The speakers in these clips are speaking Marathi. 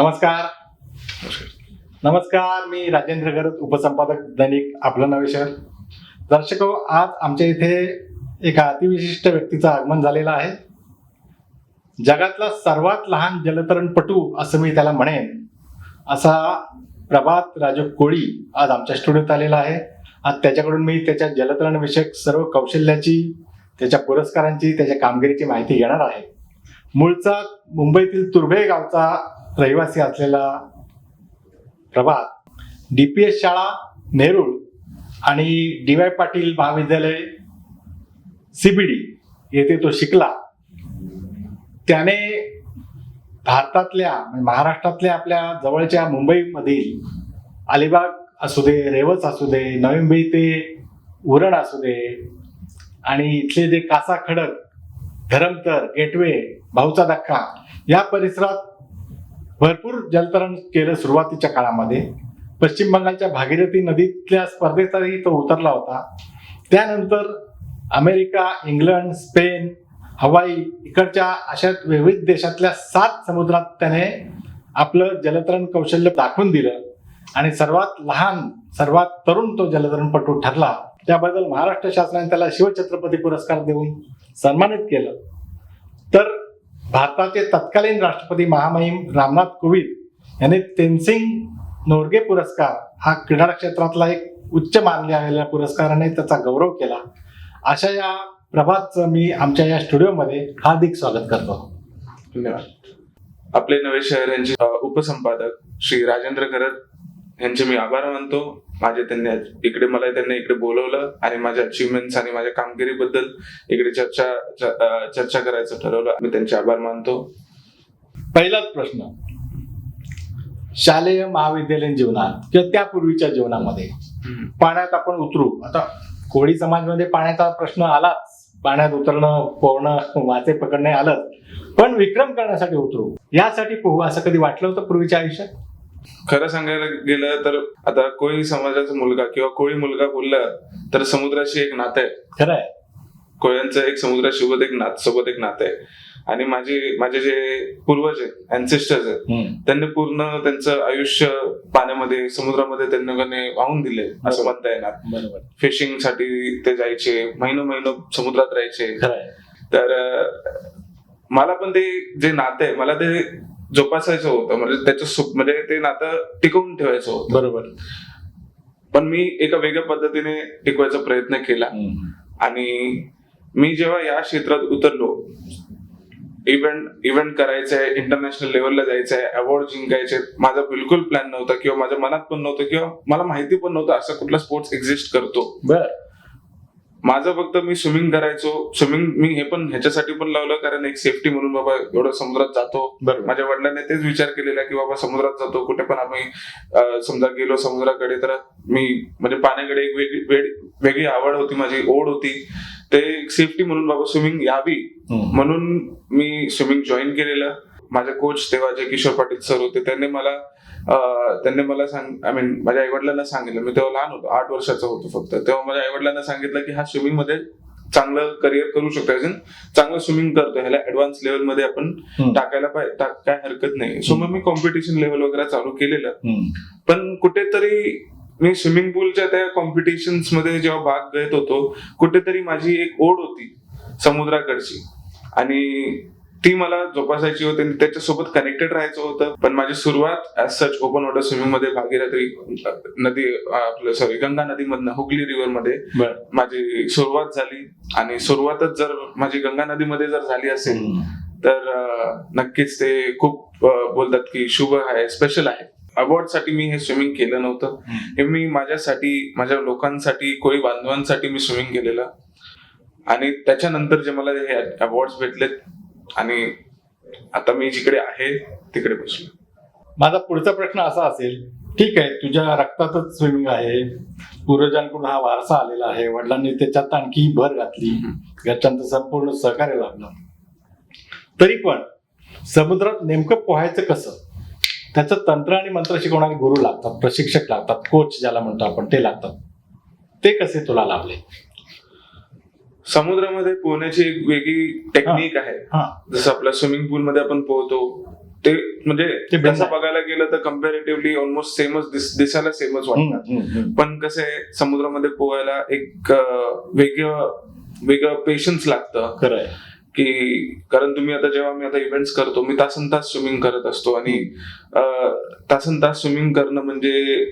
नमस्कार. नमस्कार. मी राजेंद्र गरज उपसंपादक दैनिक आपलं नवे शहर. दर्शको आज आमच्या इथे एका अतिविशिष्ट व्यक्तीचं आगमन झालेलं आहे. जगातला सर्वात लहान जलतरणपटू असं मी त्याला म्हणेन असा प्रभात राजू कोळी आज आमच्या स्टुडिओत आलेला आहे. आज त्याच्याकडून मी त्याच्या जलतरण विषयक सर्व कौशल्याची त्याच्या पुरस्कारांची त्याच्या कामगिरीची माहिती घेणार आहे. मूळचा मुंबईतील तुर्भे गावचा रहिवासी असलेला प्रभात डी पी एस शाळा नेरूळ आणि डी वाय पाटील महाविद्यालय सीबीडी येथे तो शिकला. त्याने भारतातल्या म्हणजे महाराष्ट्रातल्या आपल्या जवळच्या मुंबईमधील अलिबाग असू दे रेवस असू दे नवी मुंबई ते उरण असू दे आणि इथले जे कासा खडक धरमतर गेटवे भाऊचा धक्का या परिसरात भरपूर जलतरण केलं सुरुवातीच्या काळामध्ये. पश्चिम बंगालच्या भागीरथी नदीतल्या स्पर्धेतही तो उतरला होता. त्यानंतर अमेरिका इंग्लंड स्पेन हवाई इकडच्या अशा विविध देशातल्या सात समुद्रात त्याने आपलं जलतरण कौशल्य दाखवून दिलं आणि सर्वात लहान सर्वात तरुण तो जलतरणपटू ठरला. त्याबद्दल महाराष्ट्र शासनाने त्याला शिवछत्रपती पुरस्कार देऊन सन्मानित केलं. तर भारताचे तत्कालीन राष्ट्रपती महामहिम रामनाथ कोविंद यांनी तेनसिंग नोर्गे पुरस्कार हा क्रीडा क्षेत्रातला एक उच्च मानल्या गेलेल्या पुरस्काराने त्याचा गौरव केला. अशा या प्रभातचं मी आमच्या या स्टुडिओमध्ये हार्दिक स्वागत करतो. धन्यवाद. आपले नवे शहर यांचे उपसंपादक श्री राजेंद्र करत यांचे मी आभार मानतो. माझे त्यांनी आज इकडे मला त्यांनी इकडे बोलवलं आणि माझ्या अचिव्हमेंट्स आणि माझ्या कामगिरीबद्दल इकडे चर्चा चर्चा करायचं ठरवलं. मी त्यांचे आभार मानतो. पहिलाच प्रश्न. शालेय महाविद्यालयीन जीवनात किंवा त्यापूर्वीच्या जीवनामध्ये पाण्यात आपण उतरू. आता कोळी समाजमध्ये पाण्याचा प्रश्न आलाच. पाण्यात उतरणं पोहणं मासे पकडणे आलंच. पण विक्रम करण्यासाठी उतरू. यासाठी पोहू असं कधी वाटलं होतं पूर्वीच्या आयुष्यात? खरं सांगायला गेलं तर आता कोळी समाजाचा मुलगा किंवा कोळी मुलगा बोलला तर समुद्राशी एक नातं आहे. खरं आहे. कोळ्यांचं एक समुद्रासोबत एक नात सोबत एक नातं आहे. आणि माझे माझे जे पूर्वज आहेत अँसेस्टर्स आहेत त्यांनी पूर्ण त्यांचं आयुष्य पाण्यामध्ये समुद्रामध्ये त्यांनी वाहून दिले असं म्हणता येणार. फिशिंगसाठी ते जायचे महिनो महिनो समुद्रात राहायचे. तर मला पण ते जे नातं आहे मला ते जोपासायचं होतं. म्हणजे त्याचं सु- म्हणजे ते नातं टिकवून ठेवायचं होतं. बरोबर. पण मी एका वेगळ्या पद्धतीने टिकवायचा प्रयत्न केला. आणि मी जेव्हा या क्षेत्रात उतरलो इव्हेंट इव्हेंट करायचंय इंटरनॅशनल लेवलला जायचंय अवॉर्ड जिंकायचे माझा बिलकुल प्लॅन नव्हता किंवा माझ्या मनात पण नव्हतं किंवा मला माहिती पण नव्हतं असं कुठला स्पोर्ट्स एक्झिस्ट करतो. बर. माझं फक्त मी स्विमिंग करायचो. स्विमिंग मी हे पण ह्याच्यासाठी पण लावलं कारण एक सेफ्टी म्हणून बाबा एवढं समुद्रात जातो. माझ्या वडिलांनी तेच विचार केलेला की बाबा समुद्रात जातो कुठे पण आम्ही समजा गेलो समुद्राकडे तर मी म्हणजे पाण्याकडे एक वेगळी वेग- वेगळी आवड होती माझी ओढ होती. ते सेफ्टी म्हणून बाबा स्विमिंग यावी. म्हणून मी स्विमिंग जॉईन केलेलं. माझे कोच तेव्हा जे किशोर पाटील सर होते त्यांनी मला त्यांनी मला सांग आय मीन माझ्या आईवडिलांना सांगितलं. मी तेव्हा लहान होतो आठ वर्षाचा होतो फक्त. तेव्हा माझ्या आईवडिलांना सांगितलं की हा स्विमिंगमध्ये चांगलं करिअर करू शकतो. अजून चांगलं स्विमिंग करतो ह्याला ऍडव्हान्स लेवलमध्ये आपण. टाकायला पाहिजे काय हरकत नाही. सो मग मी कॉम्पिटिशन लेवल वगैरे चालू केलेलं. पण कुठेतरी मी स्विमिंग पूलच्या त्या कॉम्पिटिशन्समध्ये जेव्हा भाग घेत होतो कुठेतरी माझी एक ओढ होती समुद्राकडची. आणि ती मला जोपासायची होती आणि त्याच्यासोबत कनेक्टेड राहायचं होतं. पण माझी सुरुवात ऍज सच ओपन वॉटर स्विमिंगमध्ये भागीरथी नदी आपलं सॉरी गंगा नदीमधनं हुगली रिव्हरमध्ये माझी सुरुवात झाली. आणि सुरुवातच जर माझी गंगा नदीमध्ये जर झाली असेल. तर नक्कीच ते खूप बोलतात की शुभ आहे स्पेशल आहे. अवॉर्डसाठी मी हे स्विमिंग केलं नव्हतं. हे मी माझ्यासाठी माझ्या लोकांसाठी कोळी बांधवांसाठी मी स्विमिंग केलेलं. आणि त्याच्यानंतर जे मला हे अवॉर्ड भेटलेत आणि आता मी जिकडे आहे तिकडे बसलो. माझा पुढचा प्रश्न असा असेल ठीक आहे तुझ्या रक्तातच स्विमिंग आहे पूर्वजांकडून हा वारसा आलेला आहे वडिलांनी त्याच्यात आणखी भर घातली घरच्यांचं संपूर्ण सहकार्य लाभलं तरी पण समुद्रात नेमकं पोहायचं कसं? त्याचं तंत्र आणि मंत्र शिकवणारे गुरु लागतात प्रशिक्षक लागतात कोच ज्याला म्हणतो आपण ते लागतात. ते कसे तुला लाभले? समुद्रामध्ये पोहण्याची एक वेगळी टेक्निक आहे. जसं आपल्या स्विमिंग पूल मध्ये आपण पोहतो ते म्हणजे तसं. बघायला गेलं तर कम्पॅरेटिव्हली ऑलमोस्ट सेमच दिसायला सेमच वाटतात. पण कसं समुद्रामध्ये पोहायला एक वेगळं वेगळं पेशन्स लागतं. की कारण तुम्ही आता जेव्हा मी आता इव्हेंट्स करतो मी तासन तास स्विमिंग करत असतो आणि तासन तास स्विमिंग करणं म्हणजे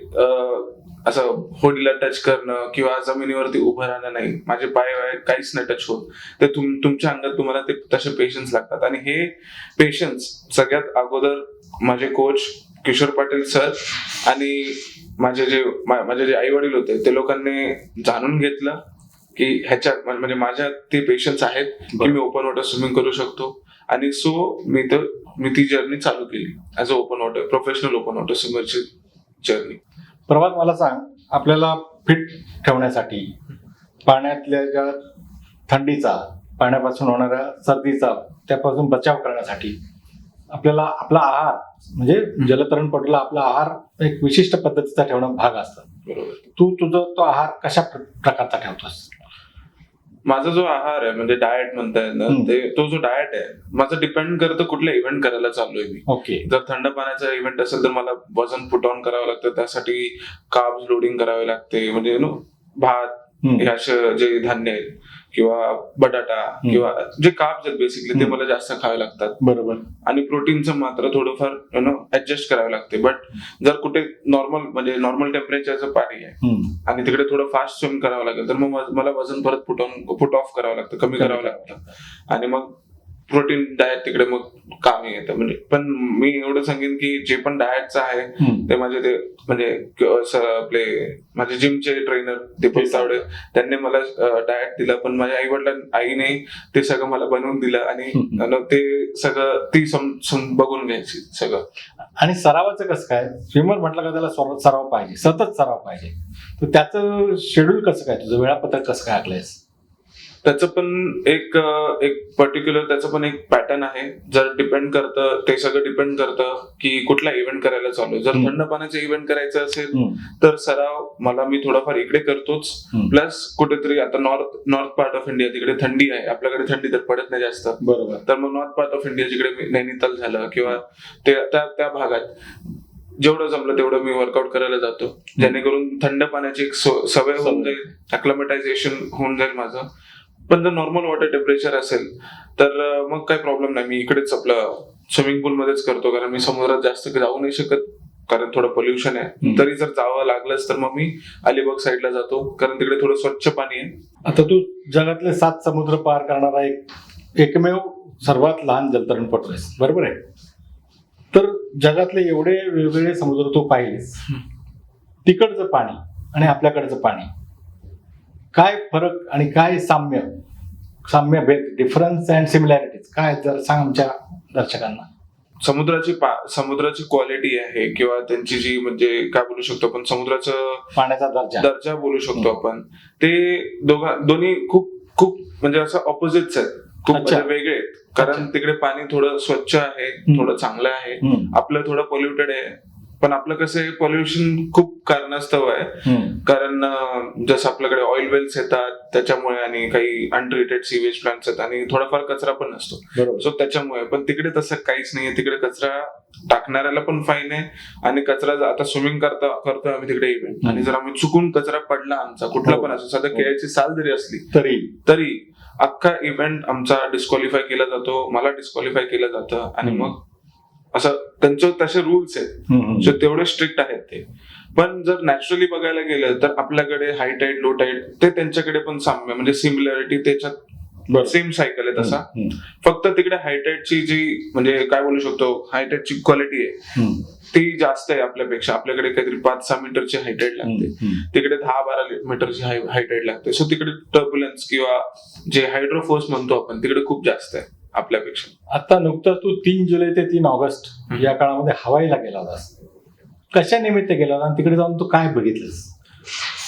असं होडीला टच करणं किंवा जमिनीवरती उभं राहणं नाही. माझे पाय वाय काहीच नाही टच होत. ते तुम तुमच्या अंगात तुम्हाला ते तसे पेशन्स लागतात. आणि हे पेशन्स सगळ्यात अगोदर माझे कोच किशोर पाटील सर आणि माझे जे माझे जे आई वडील होते ते लोकांनी जाणून घेतलं की ह्याच्यात म्हण- म्हणजे माझ्यात ते पेशन्स आहेत की मी ओपन वॉटर स्विमिंग करू शकतो. आणि सो मी तर मी ती जर्नी चालू केली. As a open water professional open water स्विमरची journey Prabhat मला सांग आपल्याला फिट ठेवण्यासाठी पाण्यातल्या ज्या थंडीचा पाण्यापासून होणाऱ्या सर्दीचा त्यापासून बचाव करण्यासाठी आपल्याला आपला आहार म्हणजे जलतरणपटूला आपला आहार एक विशिष्ट पद्धतीचा ठेवणं भाग असतं. बरोबर. तू तुझं तो आहार कशा प्र- प्रकारचा ठेवतोस? माझा जो आहार आहे म्हणजे डाएट म्हणताय ना हम्म. ते तो जो डाएट आहे माझं डिपेंड करतं कुठला इव्हेंट करायला चाललोय मी. ओके. जर थंड पाण्याचा इव्हेंट असेल तर मला वजन पुट ऑन करावं लागतं. त्यासाठी कार्ब्स लोडिंग करावे लागते. म्हणजे यु नो भात हे असे जे धान्य आहेत. किंवा बटाटा किंवा जे कार्ब्स आहेत बेसिकली ते. मला जास्त खावे लागतात. बरोबर. आणि प्रोटीनचं मात्र थोडंफार यु नो ऍडजस्ट करावे लागते. बट जर कुठे नॉर्मल म्हणजे नॉर्मल टेम्परेचरचं पाणी आहे. आणि तिकडे थोडं फास्ट स्विम करावं लागेल तर मग मला वजन परत पुट ऑफ करावं लागतं कमी करावं लागतं. आणि मग प्रोटीन डाएट तिकडे मग कामी येतं. म्हणजे पण मी एवढं सांगेन की जे पण डाएटचं आहे. ते माझे ते म्हणजे आपले माझे जिमचे ट्रेनर दीपक तावडे त्यांनी मला डाएट दिला. पण माझ्या आई वडिलां आईने ते सगळं मला बनवून दिलं आणि ते सगळं ती बघून घ्यायची सगळं. आणि सरावाचं कसं काय? स्विमर म्हटलं का त्याला सराव पाहिजे सतत सराव पाहिजे. तर त्याचं शेड्यूल कसं काय? तुझं वेळापत्रक कसं काय आखलंयस? त्याचं पण एक एक पर्टिक्युलर त्याचं पण एक पॅटर्न आहे जर डिपेंड करतं ते सगळं डिपेंड करतं की कुठला इव्हेंट करायला चालू आहे. जर. थंड पाण्याचा इव्हेंट करायचा असेल. तर सराव मला मी थोडाफार इकडे करतोच. प्लस कुठेतरी आता north north part of India तिकडे थंडी आहे आपल्याकडे थंडी तर पडत नाही जास्त बरोबर तर मग नॉर्थ पार्ट ऑफ इंडिया जिकडे नैनिताल झालं किंवा त्या त्या भागात जेवढं जमलं तेवढं मी वर्कआउट करायला जातो जेणेकरून थंड पाण्याची एक सवय होऊन. जाईल अक्लमेटायझेशन होऊन जाईल माझं पण जर नॉर्मल वॉटर टेम्परेचर असेल तर मग काही प्रॉब्लेम नाही. मी इकडेच आपलं स्विमिंग पूल मध्येच करतो. कारण मी समुद्रात जास्त जाऊ नाही शकत कारण थोडं पोल्युशन आहे. तरी जर जावं लागलंच तर मग मी अलिबाग साईडला जातो. कारण तिकडे थोडं स्वच्छ पाणी आहे. आता तू जगातले सात समुद्र पार करणारा एक एकमेव सर्वात लहान जलतरणपटू आहेस. बरोबर आहे? तर जगातले एवढे वेगवेगळे समुद्र तू पाहिलेस. तिकडचं पाणी आणि आपल्याकडचं पाणी. काय फरक आणि काय साम्य साम्य भेद डिफरन्स अँड सिमिलॅरिटीज काय जर सांग आमच्या दर्शकांना समुद्राची समुद्राची क्वालिटी आहे किंवा त्यांची जी म्हणजे काय बोलू शकतो आपण समुद्राचं पाण्याचा दर्जा दर्जा बोलू शकतो आपण ते दोघा दोन्ही खूप खूप म्हणजे असं ऑपोजिट्स आहेत खूप. म्हणजे वेगळे आहेत कारण. तिकडे पाणी थोडं स्वच्छ आहे. थोडं चांगलं आहे. आपलं थोडं पोल्युटेड आहे पण आपलं कसं आहे पोल्युशन खूप कारणास्तव आहे. कारण जसं आपल्याकडे ऑइल वेल्स येतात त्याच्यामुळे आणि काही अनट्रीटेड सीवेज प्लांट्स आहेत आणि थोडाफार कचरा पण बरोबर सो त्याच्यामुळे पण तिकडे तसं काहीच नाहीये तिकडे कचरा टाकणाऱ्याला पण फाईन आहे आणि कचरा आता स्विमिंग करता करतोय आम्ही तिकडे इव्हेंट. आणि जर आम्ही चुकून कचरा पडला आमचा कुठला हो. पण असो साधं हो. केळ्याची साल जरी असली तरी तरी अख्खा इव्हेंट आमचा डिस्क्वालिफाय केला जातो मला डिस्क्वालिफाय केलं जातं आणि. मग असं त्यांचे तसे रुल्स आहेत. सो तेवढे स्ट्रिक्ट आहेत ते पण जर नॅचरली बघायला गेलं तर आपल्याकडे हाय टाईड लो टाईड ते त्यांच्याकडे पण साम्य म्हणजे सिमिलॅरिटी त्याच्यात. सेम सायकल आहे तसा. फक्त तिकडे हायटाईटची जी म्हणजे काय बोलू शकतो हायटाईटची क्वालिटी आहे. ती जास्त आहे आपल्यापेक्षा आपल्याकडे काहीतरी पाच सहा मीटरची हायटाईट लागते. तिकडे दहा बारा मीटरची हायटाईट लागते सो तिकडे टर्ब्युलन्स किंवा जे हायड्रोफोर्स म्हणतो आपण तिकडे खूप जास्त आहे आपल्यापेक्षा. आता नुकतंच तू तीन जुलै ते तीन ऑगस्ट. या काळामध्ये हवाईला गेला होतास. कशा निमित्त गेला होता? आणि तिकडे जाऊन तू काय बघितलंस?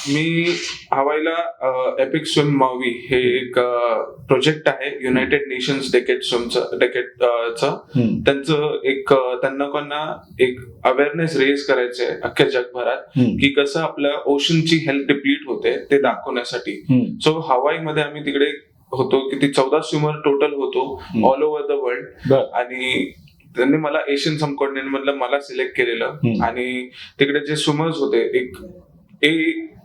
मी हवाईला एपिक स्विम मावी हे एक प्रोजेक्ट आहे. युनायटेड नेशन्स डेकेट स्विमचं डेकेटचं त्यांचं एक त्यांना कोणा एक अवेअरनेस रेज करायचं आहे अख्ख्या जगभरात की कसं आपल्या ओशनची हेल्थ डिप्लीट होते ते दाखवण्यासाठी. सो हवाईमध्ये आम्ही तिकडे होतो किती चौदा स्विमर टोटल होतो. ऑल ओव्हर द वर्ल्ड आणि त्यांनी मला एशियन समकोऑर्डिनेट मधलं मला सिलेक्ट केलेलं. आणि तिकडे जे स्विमर्स होते एक ए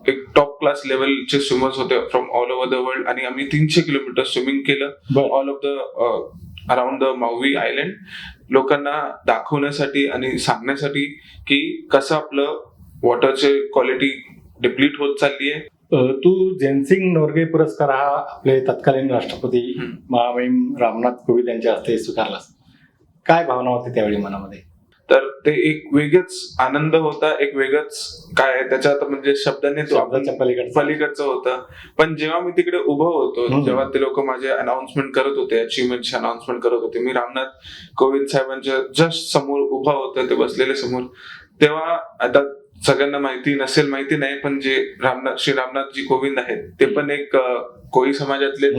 एक टॉप क्लास लेवलचे स्विमर्स होते from all over the world आणि आम्ही तीनशे किलोमीटर स्विमिंग केलं. All of the around the Maui island लोकांना दाखवण्यासाठी आणि सांगण्यासाठी की कसं आपलं वॉटरचे क्वालिटी डिप्लीट होत चालली आहे तू जयसिंग नोर्गे पुरस्कार हा आपले तत्कालीन राष्ट्रपती. महामहिम रामनाथ कोविंद यांच्या हस्ते स्वीकारलास काय भावना होती त्यावेळी मनामध्ये? तर ते एक वेगळच आनंद होता एक वेगळच काय त्याच्यात म्हणजे शब्दाने पलीकडचा. होतं. पण जेव्हा मी तिकडे उभं होतो. जेव्हा ते लोक माझे अनाउन्समेंट करत होते अचिव्हमेंटचे अनाउन्समेंट करत होते मी रामनाथ कोविंद साहेबांच्या जस्ट समोर उभा होतो ते बसलेले समोर. तेव्हा आता सगळ्यांना माहिती नसेल माहिती नाही पण जे रामनाथ श्री रामनाथजी कोविंद आहेत ते पण एक कोळी समाजातलेच.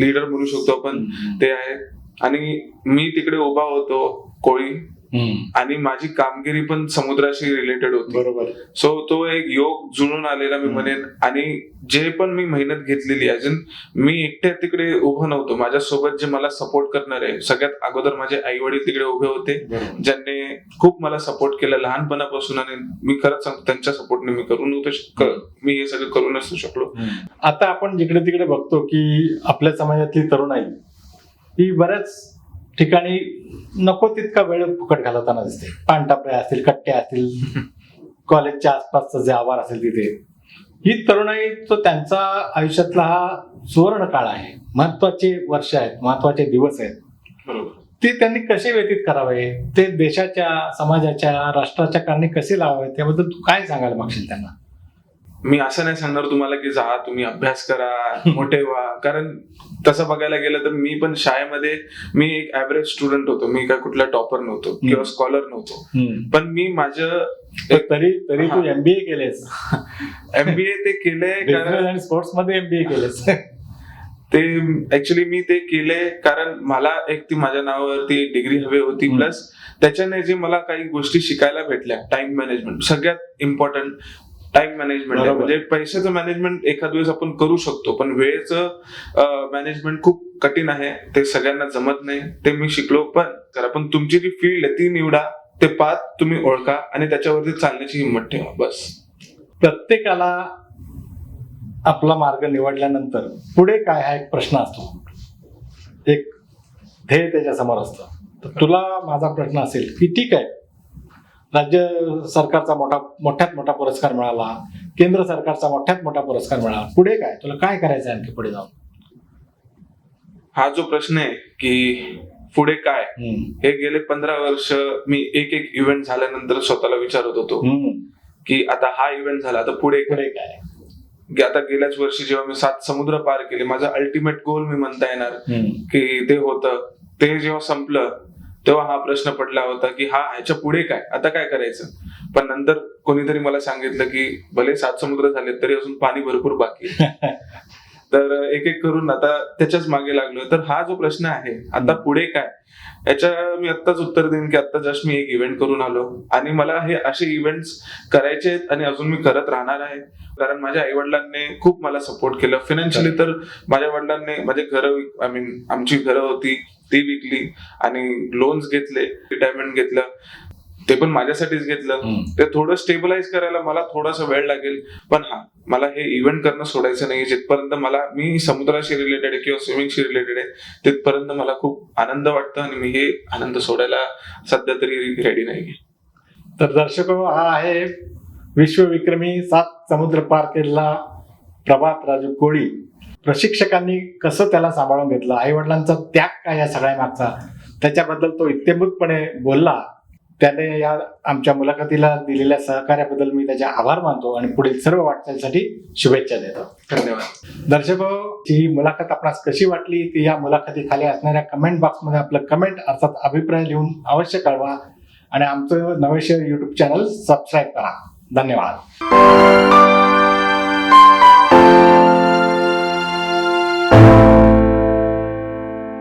लीडर म्हणू शकतो आपण. ते आहेत आणि मी तिकडे उभा होतो कोळी. आणि माझी कामगिरी पण समुद्राशी रिलेटेड होती. बरोबर. सो तो एक योग जुळून आलेला मी. म्हणेन. आणि जे पण मी मेहनत घेतलेली अजून मी एकट्या तिकडे उभं नव्हतो. माझ्यासोबत जे मला सपोर्ट करणार आहे सगळ्यात अगोदर माझे आई वडील तिकडे उभे होते ज्यांनी खूप मला सपोर्ट केलं लहानपणापासून आणि मी खरंच सांगतो त्यांच्या सपोर्टने मी करू नव्हतो श- मी हे सगळं करू नसू शकलो. आता आपण जिकडे तिकडे बघतो की आपल्या समाजातली तरुणाई ही बऱ्याच ठिकाणी नको तितका वेळ फुकट घालवताना दिसते. पानटापड्या असतील कट्ट्या असतील कॉलेजच्या आसपासचं जे आवार असेल तिथे. ही तरुणाई तो त्यांचा आयुष्यातला हा सुवर्ण काळ आहे. महत्त्वाचे वर्ष आहेत महत्त्वाचे दिवस आहेत. बरोबर. ते त्यांनी कसे व्यतीत करावे? ते देशाच्या समाजाच्या राष्ट्राच्या कारणी कसे लावावे? त्याबद्दल तू काय सांगायला मागशील त्यांना? मी असं नाही सांगणार तुम्हाला की जा तुम्ही अभ्यास करा मोठे व्हा. कारण तसं बघायला गेलं तर मी पण शाळेमध्ये मी एक ऍव्हरेज स्टुडंट होतो. मी काय कुठला टॉपर नव्हतो किंवा स्कॉलर नव्हतो. पण मी माझं तरी तरी तू. एमबीए केलेस. एमबीए ते केलंय कारण स्पोर्ट्समध्ये एमबीए केलेस. ते ऍक्च्युली मी ते केले कारण मला एक ती माझ्या नावावरती डिग्री हवी होती. प्लस त्याच्याने जे मला काही गोष्टी शिकायला भेटल्या टाइम मॅनेजमेंट सगळ्यात इम्पॉर्टंट टाइम मॅनेजमेंट बरोबर. म्हणजे पैशाचं मॅनेजमेंट एखाद वेळेस आपण करू शकतो पण वेळेचं मॅनेजमेंट खूप कठीण आहे. ते सगळ्यांना जमत नाही. ते मी शिकलो पण तर आपण तुमची जी फील्ड आहे ती निवडा. ते पाथ तुम्ही ओळखा आणि त्याच्यावरती चालण्याची हिंमत ठेवा. बस. प्रत्येकाला आपला मार्ग निवडल्यानंतर पुढे काय हा एक प्रश्न असतो. एक ध्येय त्याच्यासमोर असतं. तर तुला माझा प्रश्न असेल की ठीक आहे राज्य सरकारचा मोठा मोठ्यात मोठा पुरस्कार मिळाला. केंद्र सरकारचा मोठ्यात मोठा पुरस्कार मिळाला. पुढे काय? तुला काय करायचं आहे आणखी पुढे जाऊन? हा जो प्रश्न आहे की पुढे काय. हे गेले पंधरा वर्ष मी एक एक इव्हेंट झाल्यानंतर स्वतःला विचारत होतो. की आता हा इव्हेंट झाला आता पुढे पुढे काय? आता गेल्याच वर्षी जेव्हा मी सात समुद्र पार केले माझा अल्टिमेट गोल मी म्हणता येणार. की ते होतं. ते जेव्हा संपलं तेव्हा हा प्रश्न पडला होता की हा ह्याच्या पुढे काय? आता काय करायचं? पण नंतर कोणीतरी मला सांगितलं की भले सात समुद्र झाले तरी अजून पाणी भरपूर बाकी तर एक एक करून आता त्याच्याच मागे लागलो तर हा जो प्रश्न आहे आता पुढे काय? याच्या मी आत्ताच उत्तर देईन की आता जस्ट मी एक इव्हेंट करून आलो. आणि मला हे असे इव्हेंट्स करायचे आहेत आणि अजून मी करत राहणार आहे. कारण माझ्या आई वडिलांनी खूप मला सपोर्ट केलं. फिनान्शियली तर माझ्या वडिलांनी माझे घर आय मीन आमची घरं होती ती विकली आणि लोन्स घेतले रिटायरमेंट घेतलं. ते पण माझ्यासाठीच घेतलं. ते थोडं स्टेबलाइज करायला मला थोडासा वेळ लागेल. पण हा मला हे इव्हेंट करणं सोडायचं नाही जिथपर्यंत मला मी समुद्राशी रिलेटेड आहे किंवा स्विमिंगशी रिलेटेड आहे तिथपर्यंत मला खूप आनंद वाटतो आणि मी हे आनंद सोडायला सध्या तरी रेडी नाही तर दर्शक हो, हा आहे विश्वविक्रमी सात समुद्र पार केलेला प्रभात राजू कोळी. प्रशिक्षकांनी कसं त्याला सांभाळून घेतलं? आई वडिलांचा त्याग काय या सगळ्या मागचा त्याच्याबद्दल तो इत्यंभूतपणे बोलला. त्याने या आमच्या मुलाखतीला दिलेल्या सहकार्याबद्दल मी त्याचे आभार मानतो आणि पुढील सर्व वाटचालीसाठी शुभेच्छा देतो. धन्यवाद. दर्शक हो, ही मुलाखत आपणास कशी वाटली? ती या मुलाखतीखाली असणाऱ्या कमेंट बॉक्समध्ये आपलं कमेंट अर्थात अभिप्राय लिहून अवश्य कळवा आणि आमचं नवेशर युट्यूब चॅनल सबस्क्राईब करा. धन्यवाद.